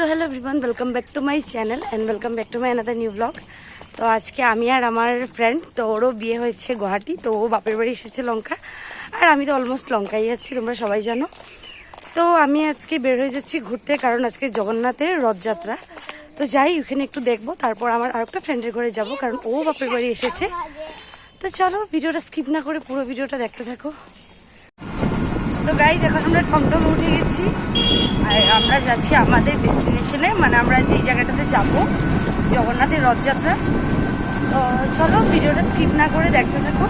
So hello everyone welcome back to my channel and welcome back to my another new blog তো আজকে আমি আর আমার friend তো ওরও বিয়ে হয়েছে গুয়াহাটি, তো ও বাপের বাড়ি এসেছে লঙ্কা। আর আমি তো অলমোস্ট লঙ্কাই আছি, তোমরা সবাই জানো। তো আমি আজকে বের হয়ে যাচ্ছি ঘুরতে, কারণ আজকে জগন্নাথের রথযাত্রা। তো যাই, ওখানে একটু দেখব, তারপর আমার আরেকটা ফ্রেন্ডের ঘরে যাব, কারণ ও বাপের বাড়ি এসেছে। তো চলো, ভিডিওটা স্কিপ না করে পুরো ভিডিওটা দেখতে থাকো। তো গাইজ এখন আমরা টমটম উঠে গেছি। আর আমরা যাচ্ছি আমাদের ডেস্টিনেশনে মানে আমরা যেই জায়গাটাতে যাব, জগন্নাথের রথযাত্রা। তো চলো ভিডিওটা স্কিপ না করে দেখতে থাকো।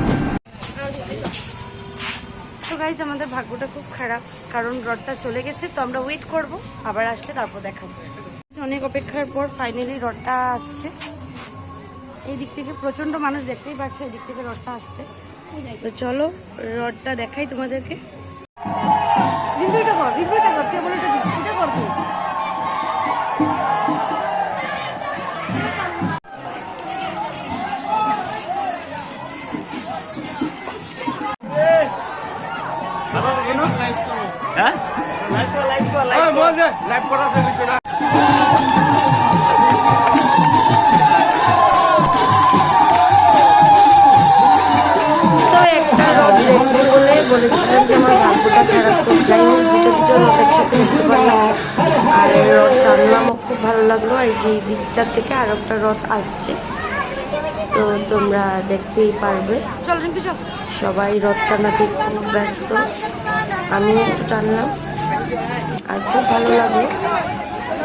তো গাইজ আমাদের ভাগ্যটা খুব খারাপ, কারণ রথটা চলে গেছে, তো আমরা ওয়েট করব, আবার আসলে তারপর দেখাবো। অনেক অপেক্ষার পর ফাইনালি রথটা আসছে। এই দিক থেকে প্রচণ্ড মানুষ দেখতেই পাচ্ছে এই দিক থেকে রথটা আসতে তো চলো রথটা দেখাই তোমাদেরকে। হ্যাঁ? তো একটা রথ দেখব বলে বলেছিলাম যে আমার ভাগ্যটা খারাপ তো যাই হোক দুটো দুটো রথ একসাথে দেখতে পারলাম আর রথ টানলামও খুব ভালো লাগল। আর যে এই দিকটার থেকে আর একটা রথ আসছে তো তোমরা দেখতেই পারবে। সবাই রথ টানাতে খুব ব্যস্ত। আমি একটু টানলাম। আর খুব ভালো লাগল।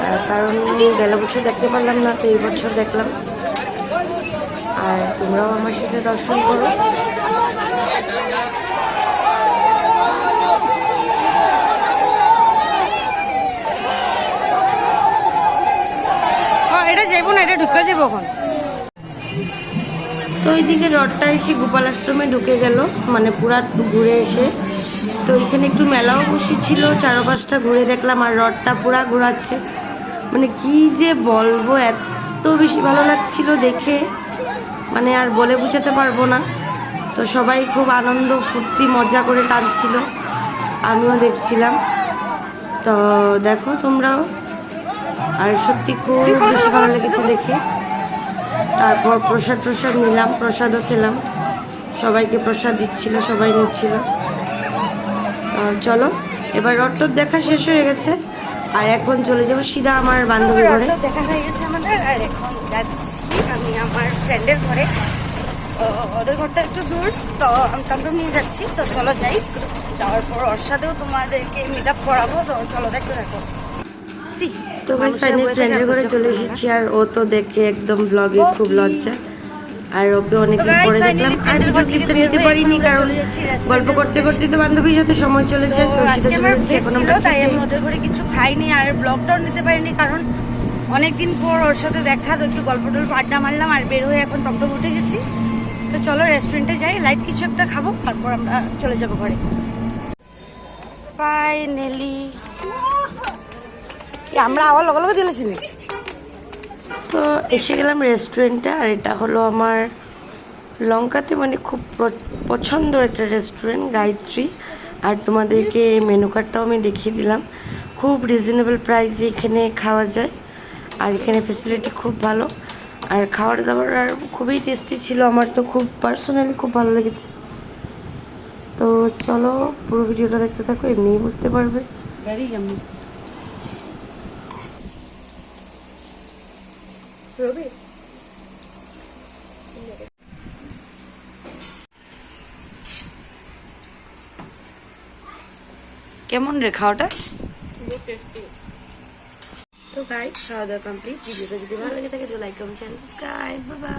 আর কারণ গেল বছর দেখতে পারলাম না তো এই বছর দেখলাম। আর তোমরাও আমার সাথে দর্শন করো। এটা যাইব না এটা ঢুকে যাব এখন। তো ওইদিকে রথটা এসে গোপাল আশ্রমে ঢুকে গেল। মানে পুরা ঘুরে এসে তো এখানে একটু মেলাও বসেছিল চারো পাঁচটা ঘুরে দেখলাম আর রডটা পুরা ঘোরাচ্ছে। মানে কি যে বলব, এত বেশি ভালো লাগছিল দেখে। মানে আর বলে বোঝাতে পারব না। তো সবাই খুব আনন্দ, ফুর্তি, মজা করে টানছিল, আমিও দেখছিলাম। তো দেখো তোমরাও। আর সত্যি খুব বেশি ভালো লেগেছে দেখে। তারপর প্রসাদ প্রসাদ নিলাম, প্রসাদও খেলাম। সবাইকে প্রসাদ দিচ্ছিল, সবাই নিচ্ছিল। চলো। এবার রথ দেখা শেষ হয়ে গেছে। আর এখন চলে যাব সিধা আমার বান্ধবীর ঘরে। দেখা হয়ে গেছে আমাদের। আর এখন যাচ্ছি আমি আমার ফ্রেন্ডের ঘরে। ওদের ঘরটা একটু দূর তো আমি টমটম নিয়ে যাচ্ছি। তো চলো যাই। যাওয়ার পর ওর সাথেও তোমাদেরকে মিট আপ করাবো। তো চলো দেখতে দেখো সি তো গাইস ফাইনালি ফ্রেন্ডের ঘরে চলে এসেছি আর ও তো দেখে একদম ব্লগে খুব লজ্জা। আর ওকে অনেকদিন পরে দেখলাম আর ভিডিও ক্লিপটা নিতে পারিনি কারণ গল্প করতে করতে তো বান্ধবীর সাথে সময় চলে যায় তো সেটা এখন আমরা তাই আমি ওদের ঘরে কিছু খাইনি আর ব্লগটাও নিতে পারিনি কারণ অনেকদিন পর ওর সাথে দেখা তো একটু গল্প টল্প আড্ডা মারলাম আর বের হয়ে এখন টমটম উঠে গেছি। তো চলো রেস্টুরেন্টে যাই লাইট কিছু একটা খাব তারপর আমরা চলে যাব ঘরে। ফাইনালি আমরা আবার লগে লগে চলেছি নাকি তো এসে গেলাম রেস্টুরেন্টে আর এটা হলো আমার লঙ্কাতে মানে খুব পছন্দের একটা রেস্টুরেন্ট গায়ত্রী। আর তোমাদেরকে মেনু কার্ডটাও আমি দেখিয়ে দিলাম। খুব রিজনেবল প্রাইসে এখানে খাওয়া যায়। আর এখানে ফেসিলিটি খুব ভালো। আর খাওয়ার দাবার আর খুবই টেস্টি ছিল। আমার তো খুব পার্সোনালি খুব ভালো লেগেছে। তো চলো পুরো ভিডিওটা দেখতে থাকো, এমনিই বুঝতে পারবে। রবি? কেমন রে খাওয়াটা? তো ভাই খাওয়া দাওয়া কমপ্লিট ভিডিওটা যদি ভালো লাগে থাকে তো লাইক কমেন্ট চ্যানেল সাবস্ক্রাইব বাবা